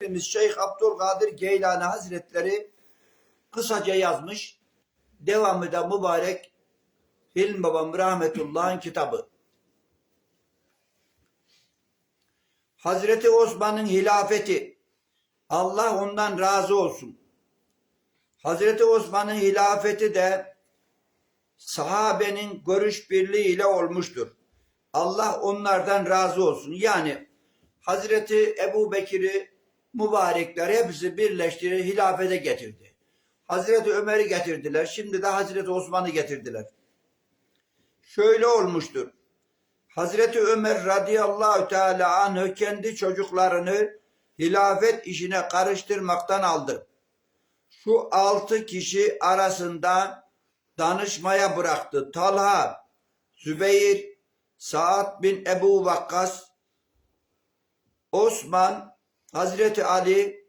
Efendimiz Şeyh Abdülkadir Geylani Hazretleri kısaca yazmış. Devamı da mübarek Hilm Babam Rahmetullah'ın kitabı. Hazreti Osman'ın hilafeti Allah ondan razı olsun. Hazreti Osman'ın hilafeti de sahabenin görüş birliği ile olmuştur. Allah onlardan razı olsun. Yani Hazreti Ebu Bekir'i mübarekler hepsi birleştirip hilafete getirdi. Hazreti Ömer'i getirdiler. Şimdi de Hazreti Osman'ı getirdiler. Şöyle olmuştur. Hazreti Ömer radıyallahu teala anh'ı kendi çocuklarını hilafet işine karıştırmaktan aldı. Şu altı kişi arasında danışmaya bıraktı. Talha, Zübeyir, Saad bin Ebu Vakkas, Osman, Hazreti Ali,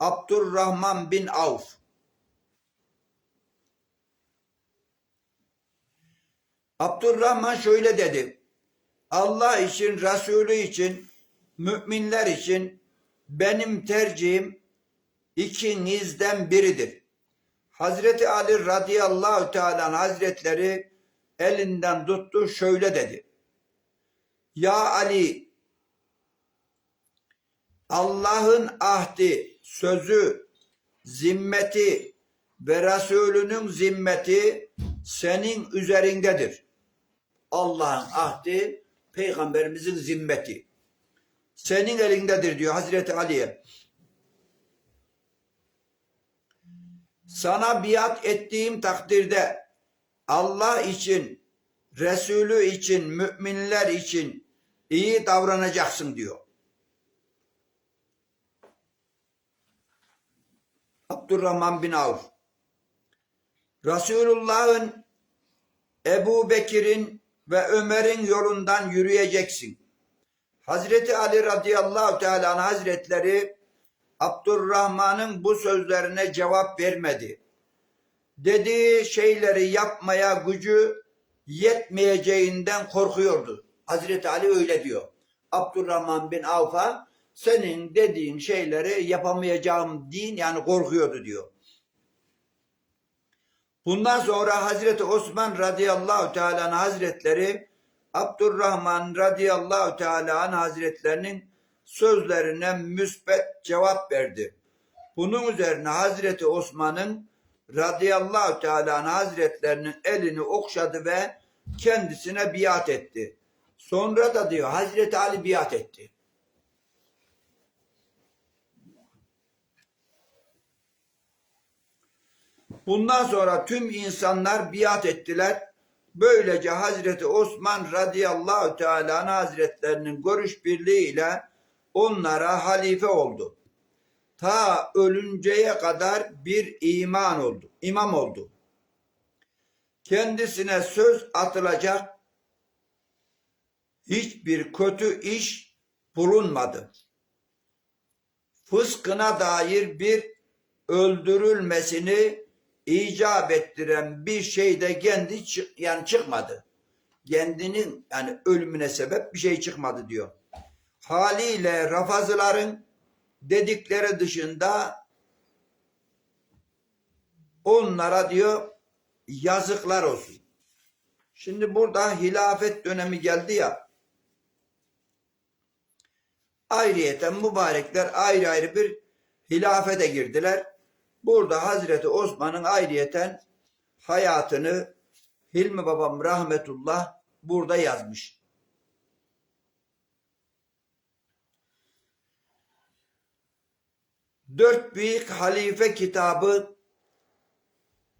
Abdurrahman bin Avf. Abdurrahman şöyle dedi. Allah için, Resulü için, müminler için benim tercihim ikinizden biridir. Hazreti Ali radıyallahu teala hazretleri elinden tuttu şöyle dedi. Ya Ali Allah'ın ahdi, sözü, zimmeti ve Resulünün zimmeti senin üzerindedir. Allah'ın ahdi, peygamberimizin zimmeti. Senin elindedir diyor Hazreti Ali'ye. Sana biat ettiğim takdirde Allah için, Resulü için, müminler için iyi davranacaksın diyor. Abdurrahman bin Avf. Resulullah'ın Ebu Bekir'in ve Ömer'in yolundan yürüyeceksin. Hazreti Ali radıyallahu teala hazretleri Abdurrahman'ın bu sözlerine cevap vermedi. Dediği şeyleri yapmaya gücü yetmeyeceğinden korkuyordu. Hazreti Ali öyle diyor. Abdurrahman bin Avf'a senin dediğin şeyleri yapamayacağım din yani korkuyordu diyor. Bundan sonra Hazreti Osman radıyallahu teala hazretleri Abdurrahman radıyallahu teala hazretlerinin sözlerine müsbet cevap verdi. Bunun üzerine Hazreti Osman'ın radıyallahu teala hazretlerinin elini okşadı ve kendisine biat etti. Sonra da diyor Hazreti Ali biat etti. Bundan sonra tüm insanlar biat ettiler. Böylece Hazreti Osman radıyallahu teala hazretlerinin görüş birliğiyle onlara halife oldu. Ta ölünceye kadar bir iman oldu, imam oldu. Kendisine söz atılacak hiçbir kötü iş bulunmadı. Fıskına dair bir öldürülmesini icap ettiren bir şey de kendi yani çıkmadı. Kendinin yani ölümüne sebep bir şey çıkmadı diyor. Haliyle rafazıların dedikleri dışında onlara diyor yazıklar olsun. Şimdi burada hilafet dönemi geldi ya ayrıyeten mübarekler ayrı ayrı bir hilafete girdiler. Burada Hazreti Osman'ın ayrıyeten hayatını Hilmi babam rahmetullah burada yazmış. Dört Büyük Halife kitabı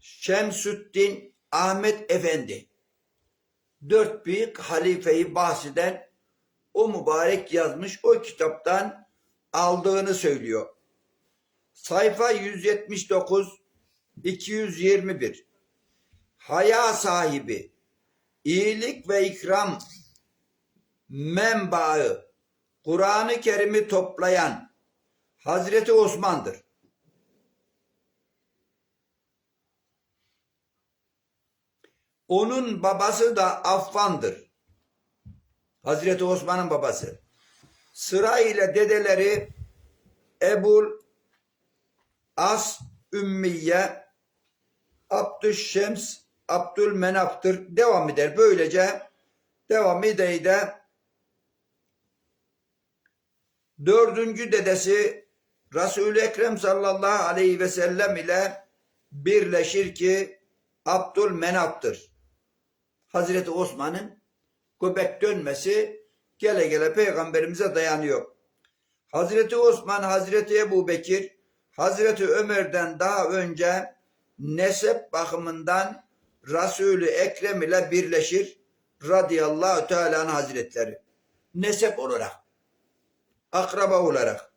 Şemsüddin Ahmet Efendi. Dört Büyük Halifeyi bahseden o mübarek yazmış o kitaptan aldığını söylüyor. Sayfa 179 221 Haya sahibi iyilik ve ikram menbaı Kur'an-ı Kerim'i toplayan Hazreti Osman'dır. Onun babası da Affan'dır. Hazreti Osman'ın babası. Sırayla dedeleri Ebul As Ümmiye Abdüşşems Abdülmenaf'tır. Devam eder. Böylece devam ede de dördüncü dedesi Resul-i Ekrem sallallahu aleyhi ve sellem ile birleşir ki Abdülmenaf'tır. Hazreti Osman'ın göbek dönmesi gele gele peygamberimize dayanıyor. Hazreti Osman, Hazreti Ebu Bekir, Hazreti Ömer'den daha önce nesep bakımından Resulü Ekrem ile birleşir radıyallahu teala hazretleri. Nesep olarak. Akraba olarak.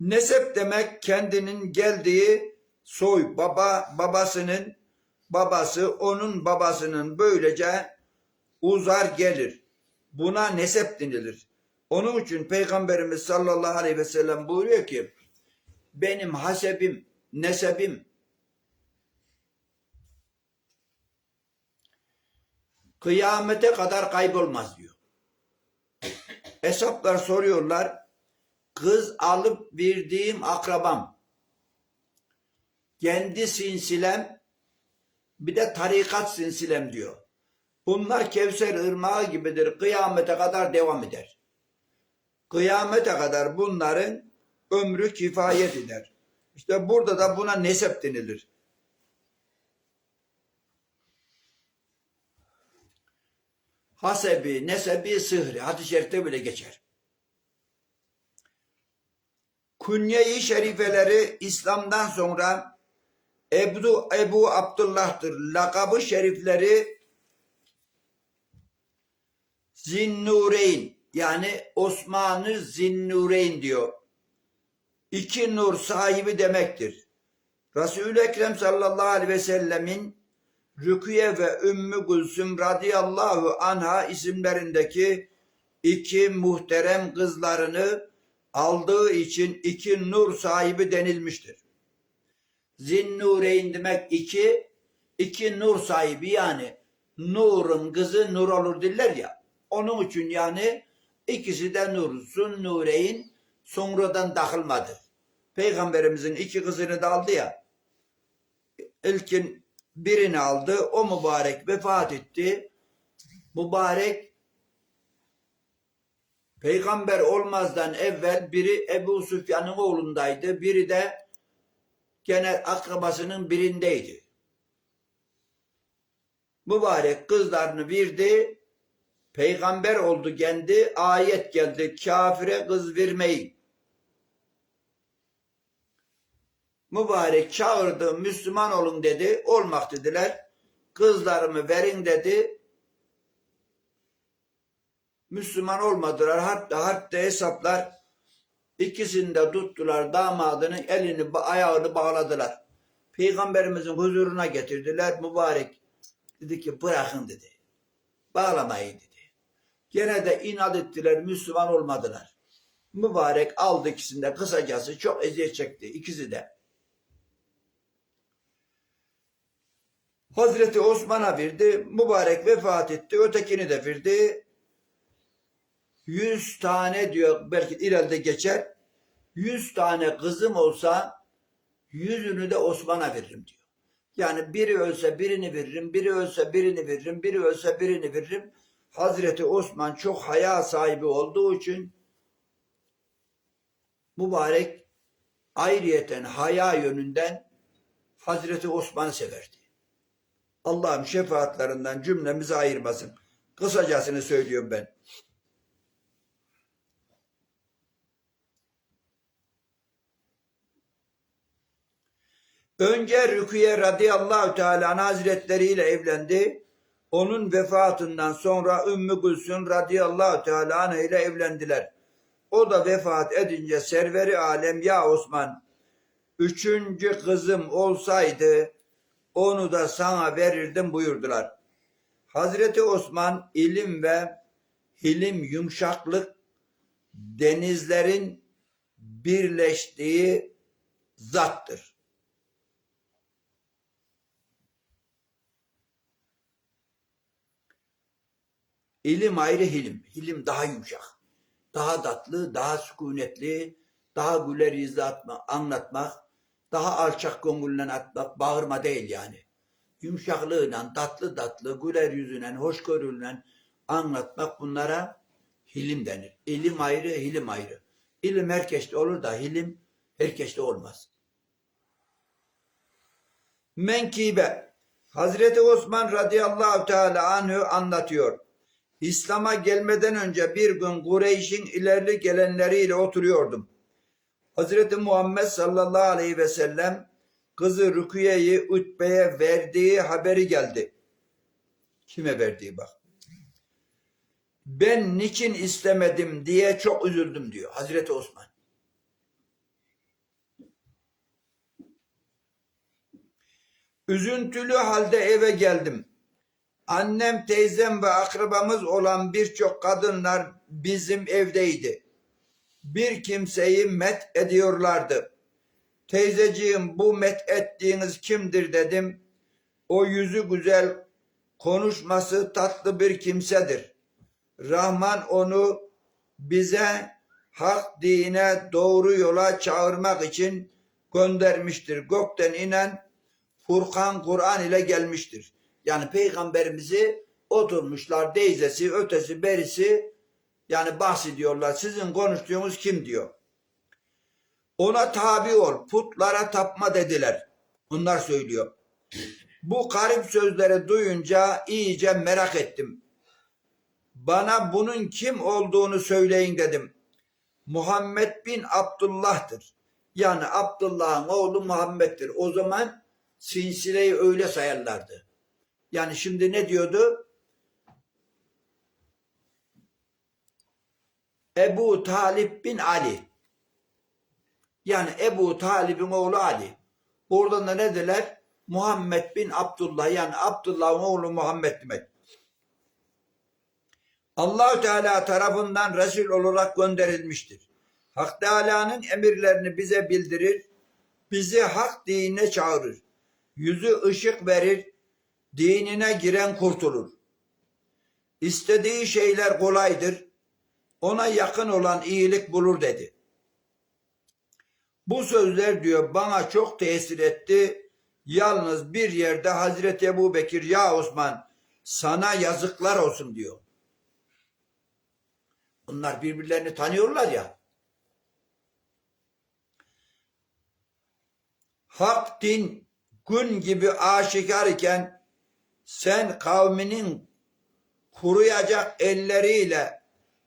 Nesep demek kendinin geldiği soy baba babasının babası onun babasının böylece uzar gelir. Buna nesep denilir. Onun için Peygamberimiz sallallahu aleyhi ve sellem buyuruyor ki benim hasebim, nesebim kıyamete kadar kaybolmaz diyor. Hesaplar soruyorlar. Kız alıp verdiğim akrabam kendi sinsilem bir de tarikat sinsilem diyor. Bunlar Kevser ırmağı gibidir. Kıyamete kadar devam eder. Kıyamete kadar bunların ömrü kifayet eder. İşte burada da buna nesep denilir. Hasebi, nesebi, sıhri. Hadis-i şerifte bile geçer. Künye-i şerifeleri İslam'dan sonra Ebu, Ebu Abdullah'tır. Lakabı şerifleri Zinnureyn yani Osmanlı Zinnureyn diyor. İki nur sahibi demektir. Resul-i Ekrem sallallahu aleyhi ve sellemin Rüküye ve Ümmü Gülsüm radıyallahu anha isimlerindeki iki muhterem kızlarını aldığı için iki nur sahibi denilmiştir. Zinnureyn demek iki, iki nur sahibi yani nurun kızı nur olur diller ya. Onun için yani ikisi de nur. Zunnureyn sonradan takılmadı. Peygamberimizin iki kızını da aldı ya. İlkin birini aldı. O mübarek vefat etti. Mübarek peygamber olmazdan evvel biri Ebu Süfyan'ın oğlundaydı. Biri de gene akrabasının birindeydi. Mübarek kızlarını verdi. Peygamber oldu kendi. Ayet geldi. Kafire kız vermeyin. Mübarek çağırdı. Müslüman olun dedi. Olmak dediler. Kızlarımı verin dedi. Müslüman olmadılar. Hatta hatta hesaplar ikisini de tuttular. Damadının elini ayağını bağladılar. Peygamberimizin huzuruna getirdiler. Mübarek dedi ki bırakın dedi. Bağlamayın dedi. Gene de inat ettiler. Müslüman olmadılar. Mübarek aldı ikisini de kısacası çok eziyet çekti. ikisi de. Hazreti Osman'a verdi. Mübarek vefat etti. Ötekini de verdi. Yüz tane diyor belki ileride geçer. Yüz tane kızım olsa yüzünü de Osman'a veririm diyor. Yani biri ölse birini veririm, biri ölse birini veririm, biri ölse birini veririm. Hazreti Osman çok haya sahibi olduğu için mübarek ayrıyeten haya yönünden Hazreti Osman'ı severdi. Allah'ım şefaatlerinden cümlemizi ayırmasın. Kısacasını söylüyorum ben. Önce Rüküye radıyallahu teala hazretleri ile evlendi. Onun vefatından sonra Ümmü Gülsün radıyallahu teala ile evlendiler. O da vefat edince serveri alem ya Osman üçüncü kızım olsaydı onu da sana verirdim buyurdular. Hazreti Osman ilim ve hilim yumuşaklık denizlerin birleştiği zattır. İlim ayrı hilim. Hilim daha yumuşak. daha tatlı, daha sükunetli, daha güler yüzlü atma, anlatmak, daha alçak gönülle atmak, bağırma değil yani. Yumuşaklığıyla, tatlı tatlı, güler yüzüyle, hoşgörüyle anlatmak bunlara hilim denir. İlim ayrı, hilim ayrı. İlim herkeste olur da hilim herkeste olmaz. Menkibe Hazreti Osman radıyallahu teala anhü anlatıyor. İslam'a gelmeden önce bir gün Kureyş'in ilerli gelenleriyle oturuyordum. Hazreti Muhammed sallallahu aleyhi ve sellem kızı Rukiye'yi Ütbe'ye verdiği haberi geldi. Kime verdiği bak. Ben niçin istemedim diye çok üzüldüm diyor Hazreti Osman. Üzüntülü halde eve geldim. Annem, teyzem ve akrabamız olan birçok kadınlar bizim evdeydi. Bir kimseyi met ediyorlardı. Teyzeciğim bu met ettiğiniz kimdir dedim. O yüzü güzel, konuşması tatlı bir kimsedir. Rahman onu bize hak dine doğru yola çağırmak için göndermiştir. Gökten inen Furkan Kur'an ile gelmiştir. Yani peygamberimizi oturmuşlar teyzesi, ötesi, berisi yani bahsediyorlar. Sizin konuştuğunuz kim diyor. Ona tabi ol, putlara tapma dediler. Bunlar söylüyor. Bu garip sözleri duyunca iyice merak ettim. Bana bunun kim olduğunu söyleyin dedim. Muhammed bin Abdullah'tır. Yani Abdullah'ın oğlu Muhammed'dir. O zaman sinsileyi öyle sayarlardı. Yani şimdi ne diyordu? Ebu Talip bin Ali. Yani Ebu Talib'in oğlu Ali. Oradan da ne dediler? Muhammed bin Abdullah yani Abdullah'ın oğlu Muhammed demek. Allahü Teala tarafından Resul olarak gönderilmiştir. Hak Teala'nın emirlerini bize bildirir, bizi hak dinine çağırır. Yüzü ışık verir, dinine giren kurtulur. İstediği şeyler kolaydır, ona yakın olan iyilik bulur dedi. Bu sözler diyor bana çok tesir etti. Yalnız bir yerde Hazreti Ebu Bekir ya Osman sana yazıklar olsun diyor. Bunlar birbirlerini tanıyorlar ya. Hak din gün gibi aşikar iken sen kavminin kuruyacak elleriyle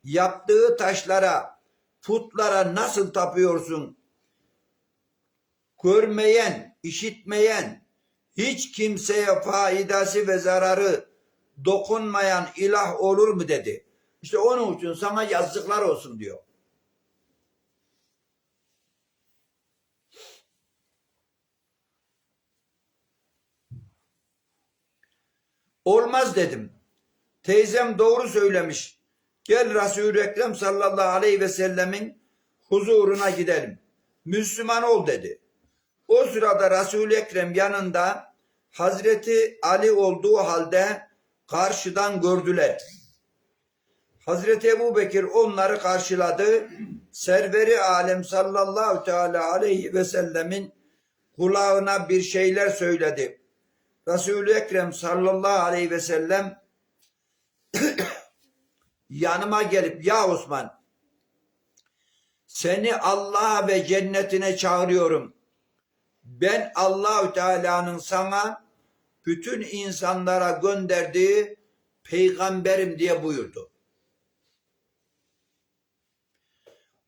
yaptığı taşlara, putlara nasıl tapıyorsun? Görmeyen, işitmeyen, hiç kimseye faidası ve zararı dokunmayan ilah olur mu dedi. İşte onun için sana yazıklar olsun diyor. Olmaz dedim. Teyzem doğru söylemiş. Gel Resul-i Ekrem sallallahu aleyhi ve sellemin huzuruna gidelim. Müslüman ol dedi. O sırada Resul-i Ekrem yanında Hazreti Ali olduğu halde karşıdan gördüler. Hazreti Ebu Bekir onları karşıladı. Serveri alem sallallahu teala aleyhi ve sellemin kulağına bir şeyler söyledi. Resul-i Ekrem sallallahu aleyhi ve sellem yanıma gelip ya Osman seni Allah'a ve cennetine çağırıyorum. Ben Allahü Teala'nın sana bütün insanlara gönderdiği peygamberim diye buyurdu.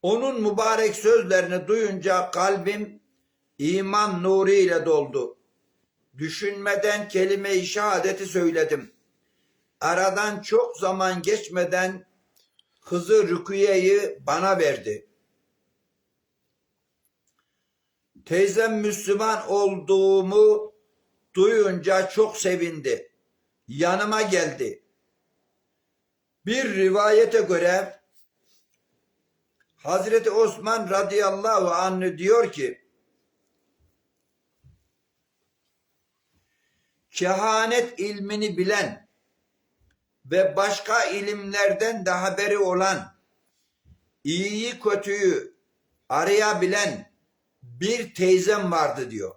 Onun mübarek sözlerini duyunca kalbim iman nuru ile doldu. Düşünmeden kelime-i şehadeti söyledim. Aradan çok zaman geçmeden kızı Rukiye'yi bana verdi. Teyzem Müslüman olduğumu duyunca çok sevindi. Yanıma geldi. Bir rivayete göre Hazreti Osman radıyallahu anh diyor ki kehanet ilmini bilen ve başka ilimlerden de haberi olan İyiyi kötüyü arayabilen bir teyzem vardı diyor.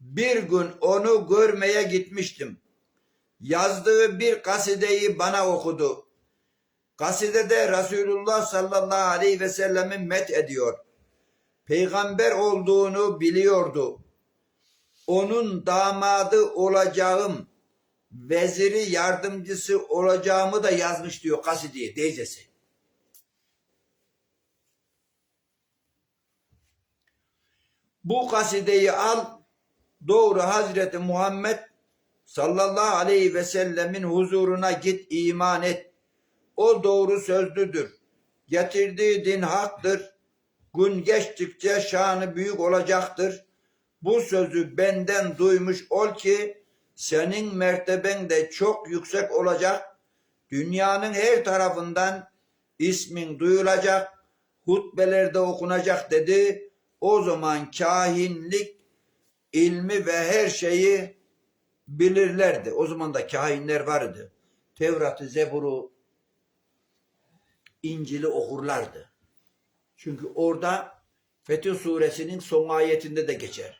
Bir gün onu görmeye gitmiştim. Yazdığı bir kasideyi bana okudu. Kasidede Resulullah sallallahu aleyhi ve sellemi met ediyor. Peygamber olduğunu biliyordu. Onun damadı olacağım, veziri yardımcısı olacağımı da yazmış diyor kasideye teyzesi. Bu kasideyi al, doğru Hazreti Muhammed sallallahu aleyhi ve sellemin huzuruna git iman et. O doğru sözlüdür. Getirdiği din haktır. Gün geçtikçe şanı büyük olacaktır. Bu sözü benden duymuş ol ki senin merteben de çok yüksek olacak. Dünyanın her tarafından ismin duyulacak. Hutbelerde okunacak dedi. O zaman kahinlik ilmi ve her şeyi bilirlerdi. O zaman da kahinler vardı. Tevrat'ı, Zebur'u, İncil'i okurlardı. Çünkü orada Fetih suresinin son ayetinde de geçer.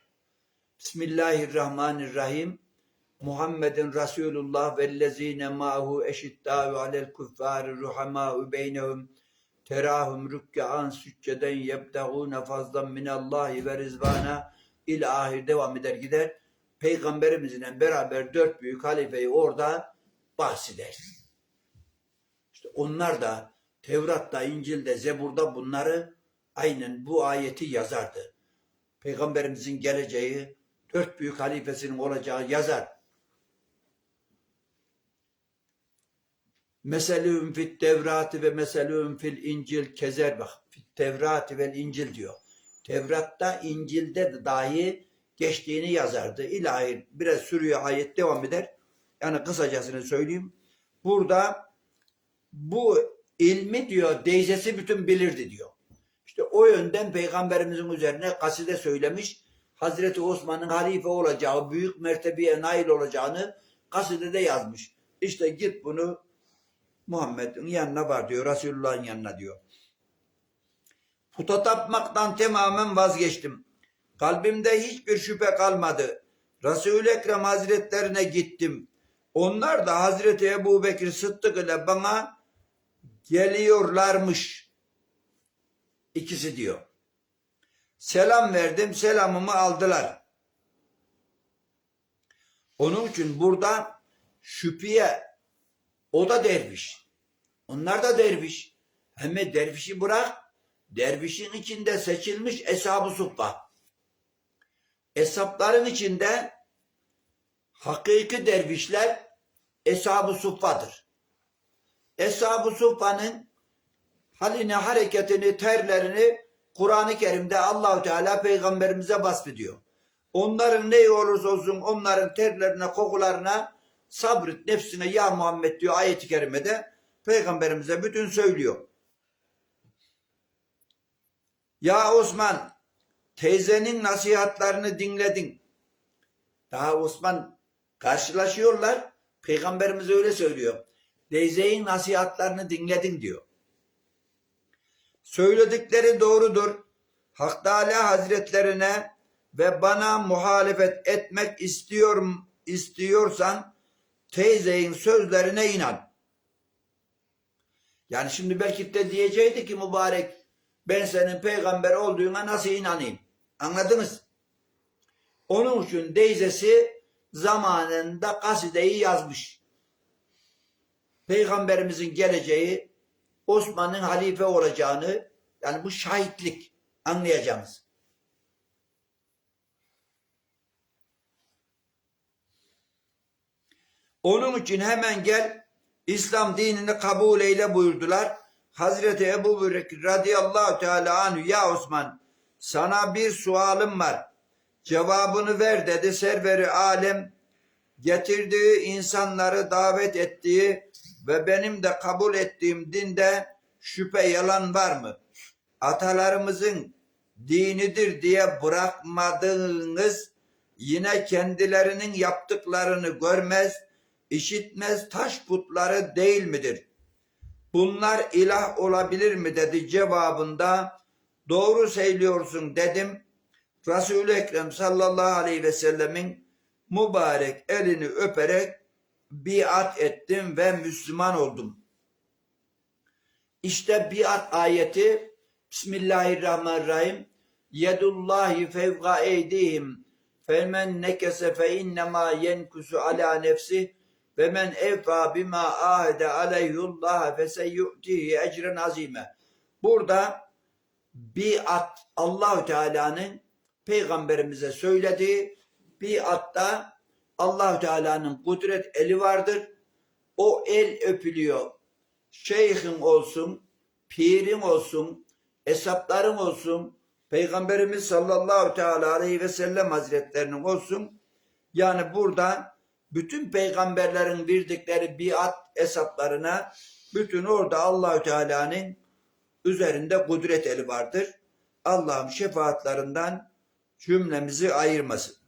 Bismillahirrahmanirrahim. Muhammedin Resulullah vellezine ma'hu eşiddâhu alel kuffâri ruhamâhu beynehum terahum rükkan sücceden yebtagûne fazlan minallahi ve rizvana il ahir devam eder gider. Peygamberimizle beraber dört büyük halifeyi orada bahseder. İşte onlar da Tevrat'ta, İncil'de, Zebur'da bunları aynen bu ayeti yazardı. Peygamberimizin geleceği, dört büyük halifesinin olacağı yazar. Meselühüm fit tevrati ve meselühüm fil incil kezer bak. Fit tevrati vel incil diyor. Tevrat'ta, İncil'de de dahi geçtiğini yazardı. İlahi biraz sürüyor ayet devam eder. Yani kısacasını söyleyeyim. Burada bu ilmi diyor deyzesi bütün bilirdi diyor. İşte o yönden peygamberimizin üzerine kaside söylemiş. Hazreti Osman'ın halife olacağı, büyük mertebeye nail olacağını kasidede yazmış. İşte git bunu Muhammed'in yanına var diyor. Resulullah'ın yanına diyor. Puta tapmaktan tamamen vazgeçtim. Kalbimde hiçbir şüphe kalmadı. Resul-i Ekrem Hazretlerine gittim. Onlar da Hazreti Ebu Bekir Sıddık ile bana geliyorlarmış. İkisi diyor. Selam verdim, selamımı aldılar. Onun için burada şüpheye o da derviş. Onlar da derviş. Hem de dervişi bırak, dervişin içinde seçilmiş eshab-ı. Eshapların içinde hakiki dervişler eshab-ı suffadır. Eshab-ı halini, hareketini, terlerini Kur'an-ı Kerim'de Allahu Teala peygamberimize vasfediyor. Onların ne olursa olsun onların terlerine, kokularına sabret nefsine ya Muhammed diyor ayet-i kerimede peygamberimize bütün söylüyor. Ya Osman teyzenin nasihatlarını dinledin. Daha Osman karşılaşıyorlar. Peygamberimiz öyle söylüyor. Teyzenin nasihatlarını dinledin diyor. Söyledikleri doğrudur. Hak Teala Hazretlerine ve bana muhalefet etmek istiyorum istiyorsan teyzenin sözlerine inan. Yani şimdi belki de diyecekti ki mübarek ben senin peygamber olduğuna nasıl inanayım? Anladınız? Onun için teyzesi zamanında kasideyi yazmış. Peygamberimizin geleceği Osman'ın halife olacağını yani bu şahitlik anlayacağımız. Onun için hemen gel İslam dinini kabul eyle buyurdular. Hazreti Ebu Bekir radıyallahu teala anhu ya Osman sana bir sualım var. Cevabını ver dedi serveri alem getirdiği insanları davet ettiği ve benim de kabul ettiğim dinde şüphe yalan var mı? Atalarımızın dinidir diye bırakmadığınız yine kendilerinin yaptıklarını görmez, işitmez taş putları değil midir? Bunlar ilah olabilir mi dedi cevabında doğru söylüyorsun dedim. Resul-i Ekrem sallallahu aleyhi ve sellemin mübarek elini öperek biat ettim ve Müslüman oldum. İşte biat ayeti Bismillahirrahmanirrahim. Yedullahi fevga eydihim femen nekese fe innema yenkusu ala nefsi ve men evfa bima ahede aleyhullah fe seyyu'tihi ecren azime. Burada biat Allahü Teala'nın peygamberimize söylediği biatta Allahü Teala'nın kudret eli vardır. O el öpülüyor. Şeyhin olsun, pirin olsun, hesapların olsun, Peygamberimiz sallallahu teala aleyhi ve sellem hazretlerinin olsun. Yani burada bütün peygamberlerin verdikleri biat hesaplarına bütün orada Allahü Teala'nın üzerinde kudret eli vardır. Allah'ım şefaatlerinden cümlemizi ayırmasın.